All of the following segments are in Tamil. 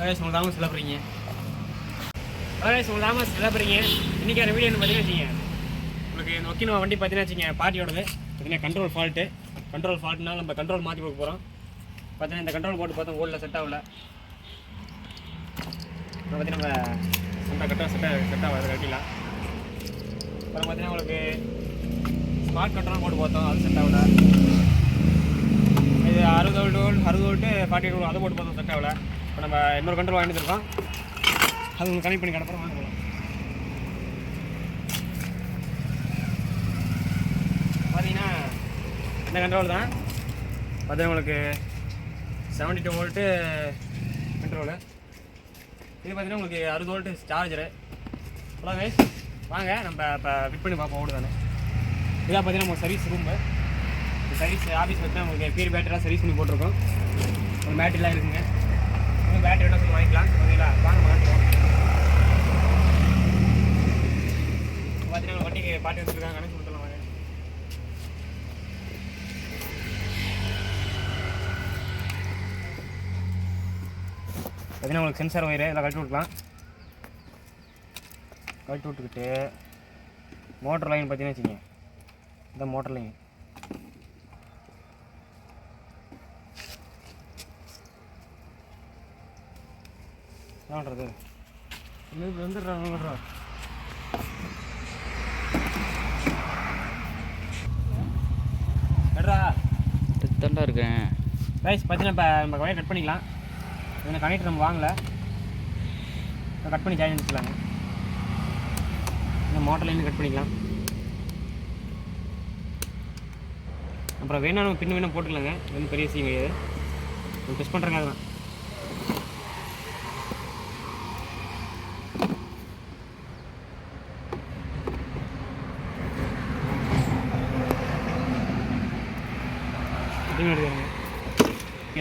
கைஸ் உங்களுக்கு தாமஸ் சிலப்புறீங்க கைஸ் உங்களுக்கு தாமஸ் சிலப்புறீங்க இன்றைக்கான வீடியோ பார்த்தீங்கன்னா வச்சுங்க உங்களுக்கு இந்த ஒக்கினோ வண்டி பார்த்தீங்கன்னா வச்சுங்க பார்ட்டியோடது பார்த்தீங்கன்னா கண்ட்ரோல் ஃபால்ட்டு கண்ட்ரோல் ஃபால்ட்னால நம்ம கண்ட்ரோல் மாற்றி கொடுக்க போகிறோம் பார்த்தீங்கன்னா இந்த கண்ட்ரோல் போட்டு பார்த்தோம் ஓடல செட் ஆகல. பார்த்தீங்கன்னா நம்ம செட்டாக கரெக்டாக செட் செட் ஆகாது கட்டிலாம் அப்புறம் பார்த்தீங்கன்னா உங்களுக்கு ஸ்மார்ட் கண்ட்ரோல் போட்டு பார்த்தோம் அது செட் ஆகல. இது அறுபது வோல்ட் அறுபது வோல்ட்டு ஃபார்ட்டி வோல்ட் அதை போட்டு பார்த்தோம் செட் ஆகல. இப்போ நம்ம இன்னொரு கண்ட்ரோல் வாங்கிட்டு இருக்கோம் அது உங்களுக்கு கனெக்ட் பண்ணி கிடப்புறம் வாங்க பார்த்தீங்கன்னா இந்த கண்ட்ரோல் தான். பார்த்தீங்கன்னா உங்களுக்கு செவன்டி டூ வோல்ட்டு கண்ட்ரோலு இது பார்த்தீங்கன்னா உங்களுக்கு அறுபது வோல்ட்டு சார்ஜரு ஹலோ கைஸ் வாங்க நம்ம இப்போ ஃபிட் பண்ணி பார்ப்போம் ஓடு தானே பார்த்தீங்கன்னா நம்ம சர்வீஸ் ரூமு சர்வீஸ் ஆஃபீஸ் பார்த்தீங்கன்னா உங்களுக்கு பீர் பேட்டரிலாம் சர்வீஸ் பண்ணி போட்டிருக்கோம். ஒரு பேட்டரிலாம் இருக்குங்க. இன்னும் பேட்டரி வேணா சொல்லி வாங்கிக்கலாம். ஓகேங்களா வாங்க மாட்டுவோம் பார்த்தீங்கன்னா வண்டிக்கு பாட்டி வச்சுருக்காங்க. கணக்கு கொடுத்துலாம் வாங்க. பார்த்தீங்கன்னா உங்களுக்கு சென்சார் ஒயரு இதெல்லாம் கழட்டி விட்டுக்கலாம் கழட்டி விட்டுக்கிட்டு மோட்டர் லைன் பார்த்தீங்கன்னா வச்சுக்கோங்க. இந்த மோட்டர் லைன் என்ன பண்ணுறது இன்னும் எடுறா எடுத்தாண்டா இருக்கேன். ரைஸ் பார்த்தீங்கன்னா இப்போ நம்ம வயர் கட் பண்ணிக்கலாம். இதில் கனெக்டர் நம்ம வாங்கலை. கட் பண்ணி ஜாயின் பண்ணிக்கலாங்க. இந்த மோட்டர் லைன் கட் பண்ணிக்கலாம். அப்புறம் வேணா நம்ம பின்னு வேணால் போட்டுக்கலாங்க. இது வந்து பெரிய விஷயம் கிடையாது. நம்ம டெஸ்ட் பண்ணுறங்க அதெல்லாம் பின்னு எடுத்துக்கோங்க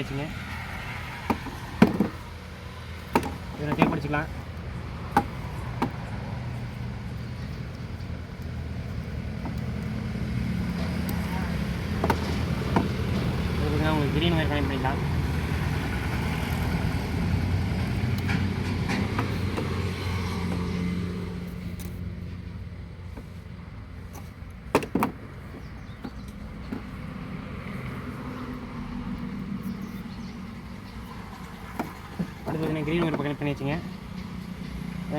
வச்சுங்க. இதில் டேப் அடிச்சுக்கலாம். உங்களுக்கு கிரீன் ஒயர் கனெக்ட் பண்ணிக்கலாம் அடுத்து பார்த்தீங்கன்னா பண்ணி வச்சுங்க.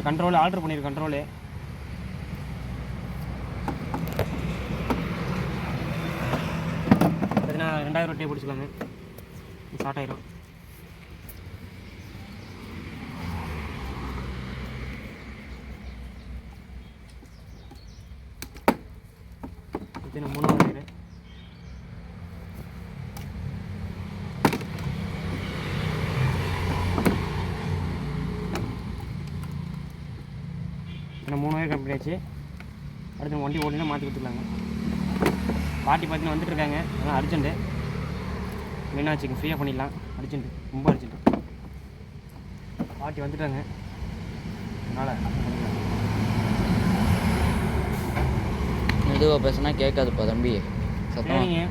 கண்ட்ரோல் ஆர்டர் பண்ணியிருக்கு கண்ட்ரோலு பார்த்தீங்கன்னா ரெண்டாயிரம் டே பிடிச்சிக்கலாங்க ஸ்டார்ட் ஆயிரும் பார்த்தீங்கன்னா மூணாவது ஒயரு இப்போ ஆச்சு அடுத்து வண்டி ஓடினா மாற்றி கொடுத்துக்கலாங்க பாட்டி பார்த்தீங்கன்னா வந்துட்டு இருக்காங்க. அதான் அர்ஜென்ட்டு என்ன வச்சுங்க ஃப்ரீயாக பண்ணிடலாம். அர்ஜென்ட்டு ரொம்ப அர்ஜென்ட்டு பாட்டி வந்துட்டாங்க. அதனால் மெதுவாக பேசுனா கேட்காதுப்பா தம்பி. சரிங்க.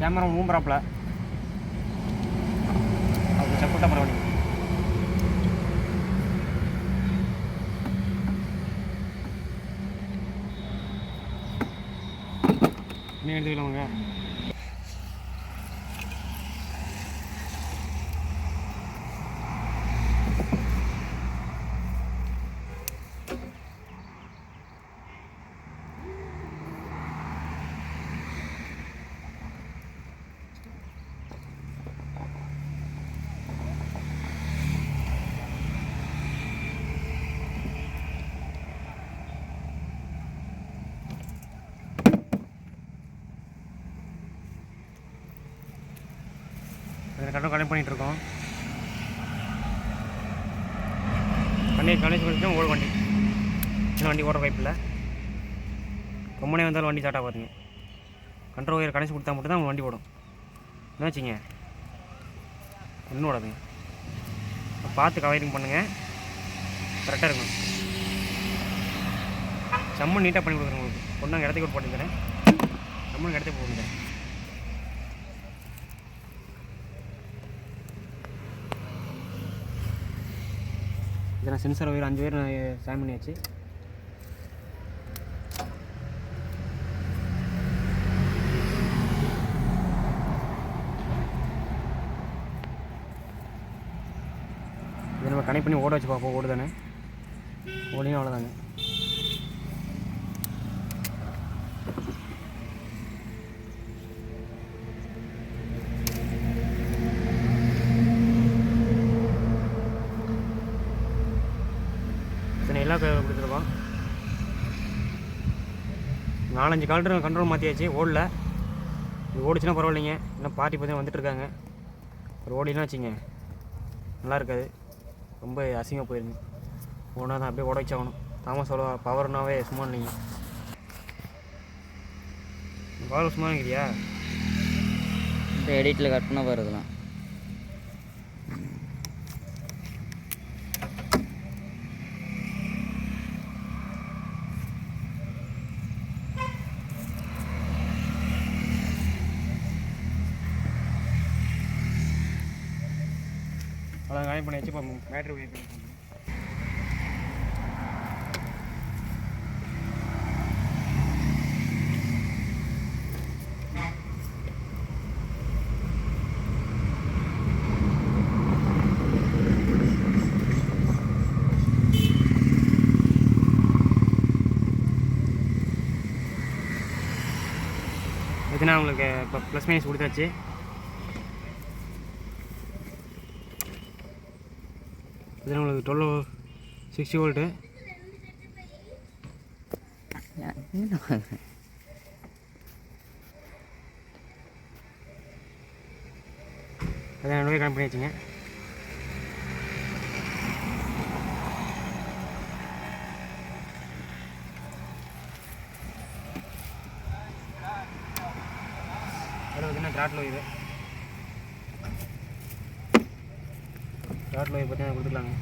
கேமரா ஊம்புறாப்புல அது சப்போட்டா பரவாயில்ல இன்னும் இதில் அதில் கரெக்டாக கனெக்ட் பண்ணிகிட்டு இருக்கோம் வண்டி கனெக்ட் பண்ணிட்டு ஓட வண்டி. சின்ன வண்டி ஓடுற வாய்ப்பில்லை ரொம்ப ரொம்பனே வந்தாலும் வண்டி ஸ்டார்ட் ஆகாதுங்க. கண்ட்ரோல் ஒயர் கடைசி கொடுத்தா மட்டும் தான் வண்டி ஓடும். என்ன வச்சுங்க? இன்னும் ஓடாதுங்க? பார்த்து கவரிங் பண்ணுங்கள் கரெக்டாக இருக்கும் செம்ம நீட்டாக பண்ணி கொடுக்குறேன் உங்களுக்கு. ஒன்றாங்க இடத்துக்கு போட்டு தரேன். சம்மன் இடத்துக்கு போட்டுக்கிறேன். இதில் சென்சார் ஒயர் அஞ்சு ஒயர் நான் சாயம் பண்ணியாச்சு. இதை நம்ம கனெக்ட் பண்ணி ஓட வச்சு பார்ப்போம் ஓடுதானே? ஓடினா அவ்வளோதாங்க நாலஞ்சு கலர் கண்ட்ரோல் மாற்றியாச்சு ஓடல. இது ஓடிச்சுன்னா பரவாயில்லைங்க. இன்னும் பார்ட்டி பார்த்தீங்கன்னா வந்துட்டுருக்காங்க. ஒரு ஓடினா வச்சுங்க. நல்லா இருக்காது. ரொம்ப அசிங்கமாக போயிருங்க ஓனா தான் அப்படியே உடைச்சாகணும் தாமஸ் அவ்வளோ பவர்னாவே சும்மா இல்லைங்க. பவர் சும்மா இருக்கிறியா இந்த எடிட்டில் கட் பண்ண வருதுலாம் ஜாயின் பண்ணி வச்சு இப்போ பேட்டரி ஒயர் இதுனா உங்களுக்கு இப்போ ப்ளஸ் மைனஸ் கொடுத்தாச்சு. இது உங்களுக்கு டுவெல் சிக்ஸ்டி வோல்ட்டு அதான் ரெண்டு கனெக்ட் பண்ணி வச்சுங்க. அதில் பார்த்தீங்கன்னா ட்ராட்டில் இது? ட்ராட்டில் பார்த்தீங்கன்னா கொடுத்துக்கலாங்க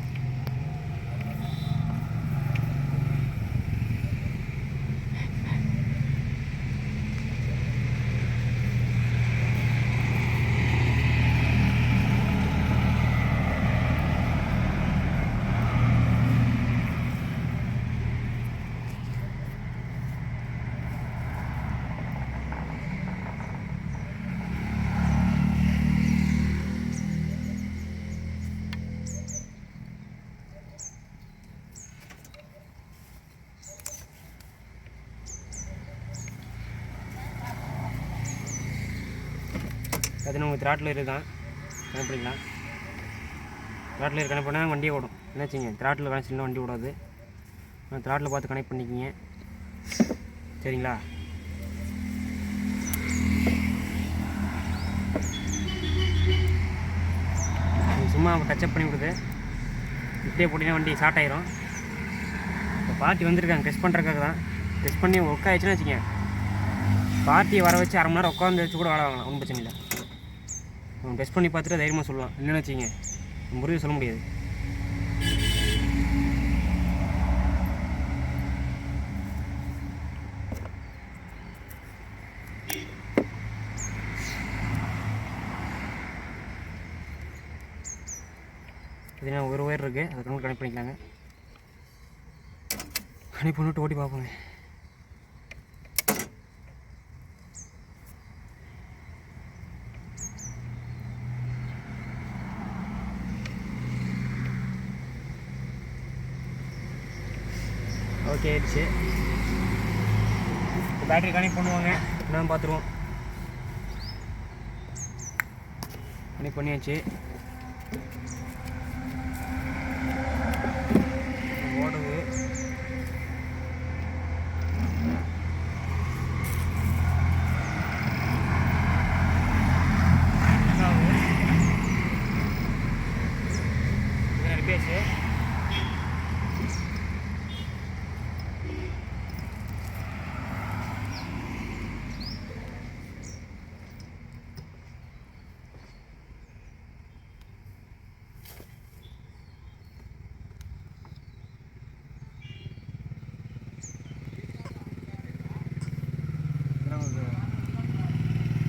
அது உங்களுக்கு த்ராட்டில் இருக்கான் கணப்பிடிக்கலாம் பண்ணிக்கலாம். த்ராட்டில் கனெக்ட் பண்ணால் வண்டியே ஓடும். என்னாச்சுங்க? த்ராட்டில் கனெக்ட் பண்ணால் வண்டி ஓடாது. த்ராட்டில் பார்த்து கனெக்ட் பண்ணிக்கிங்க. சரிங்களா? சும்மா சும்மா டச்சப் பண்ணி கொடுத்து இப்படியே போட்டிங்கன்னா வண்டி ஸ்டார்ட் ஆயிரும். இப்போ பார்ட்டி வந்திருக்காங்க. டெஸ்ட் பண்ணுறதுக்காக தான் டெஸ்ட் பண்ணி ஒர்க் ஆயிடுச்சுன்னு வச்சுக்கங்க. பார்ட்டியை வர வச்சு அரை மணி நேரம் உட்காந்து வச்சு கூட வேலை வாங்கலாம். ஒன்றும் பிரச்சனை இல்லை. அவன் டெஸ்ட் பண்ணி பார்த்துட்டு தைரியமாக சொல்லலாம். இல்லைன்னு வச்சுங்க முறிவு சொல்ல முடியாது. இதுனா ஒரு ஒயர் இருக்குது அதை கணக்கு கனெக்ட் பண்ணிக்கலாங்க. கனெக்ட் பண்ணிட்டு ஓட்டி பார்ப்போங்க. ஓகே ஆயிடுச்சு. பேட்டரி கனெக்ட் பண்ணுவாங்க. என்னன்னு பார்த்துருவோம் கனெக்ட் பண்ணியாச்சு ஓடுது பேசு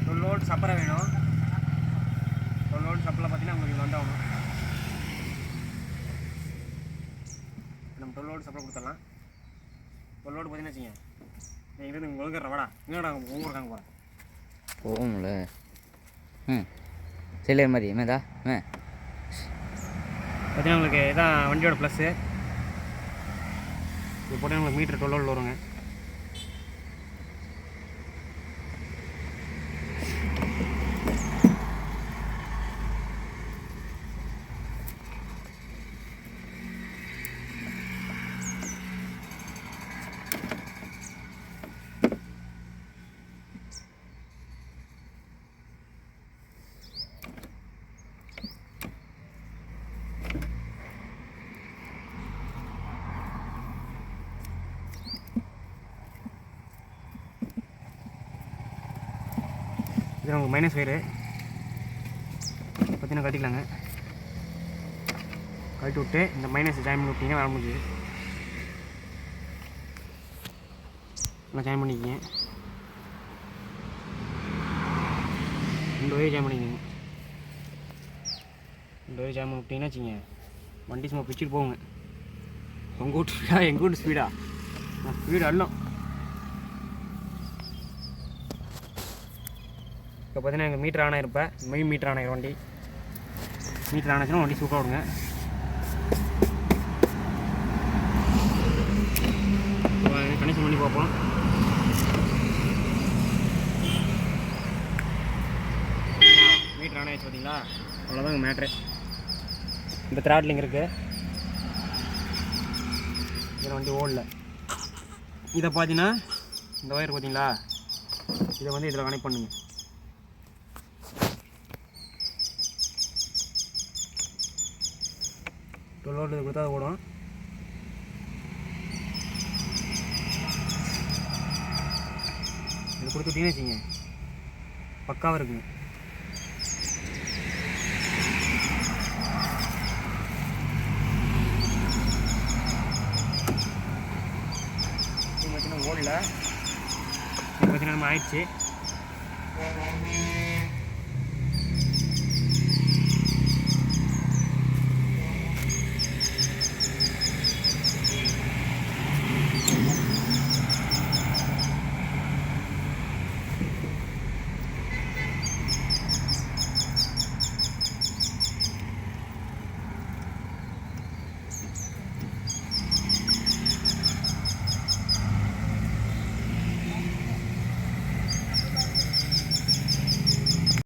டுவெல் வோல்ட் சப்பரை வேணும். டுவெல் வோல்ட் சப்பரில் பார்த்தீங்கன்னா உங்களுக்கு இது வந்தாகணும் நம்ம டுவெல் வோல்ட் சப்ளை கொடுத்துடலாம். டுவெல் வோல்ட் பார்த்தீங்கன்னா வச்சுங்க நீங்கள் இருந்து ஒழுங்குற வாடா. என்னடா உங்க இருக்காங்க போகிறேன் போகும்ல. ம். சில்லர் மாதிரி மேதா மே. பார்த்தீங்கன்னா உங்களுக்கு இதான் வண்டியோட ப்ளஸ்ஸு இது போட்டால் உங்களுக்கு மீட்டர் டுவெல் வோல்ட் வருங்க. இது நமக்கு மைனஸ் ஒயரு பார்த்தீங்கன்னா கட்டிக்கலாங்க. கழட்டி விட்டு இந்த மைனஸ் ஜாயின் பண்ணி விட்டீங்கன்னா வேலை முடிஞ்சுது. நல்லா ஜாயின் பண்ணிக்கிங்க. ரெண்டு வயர் ஜாயின் பண்ணிக்கோங்க. ரெண்டு வயர் ஜாயின் பண்ணி விட்டீங்கன்னா வச்சுங்க வண்டி சும்மா பிச்சுட்டு போங்க உங்கள் வீட்டு ஸ்பீடாக எங்கள் வீட்டு ஸ்பீடாக நான் ஸ்பீடு அள்ளும் இப்போ பார்த்தீங்கன்னா எங்கள் மீட்டர் ஆன் இருப்பேன் மெயின் மீட்டர் ஆன் வண்டி. மீட்டர் ஆனாச்சுன்னா வண்டி சூப்பராக விடுங்க கனெக்ஷன் பண்ணி பார்ப்போம். மீட்டர் ஆன் ஆயிடுச்சு பார்த்தீங்களா? அவ்வளோதாங்க மேட்ரு இந்த த்ராட்லிங் இருக்குது இதில் வண்டி ஓடல. இதை பார்த்தீங்கன்னா இந்த ஒயர் பார்த்தீங்களா? இதை வந்து இதில் கனெக்ட் பண்ணுங்கள் டுவெல் வோல்ட் கொடுத்தா அது ஓடும் இது கொடுத்துட்டீங்கன்னு வச்சுங்க பக்காவாக இருக்குங்க. பார்த்தீங்கன்னா ஓடல. இது பார்த்தீங்கன்னா நம்ம ஆயிடுச்சு.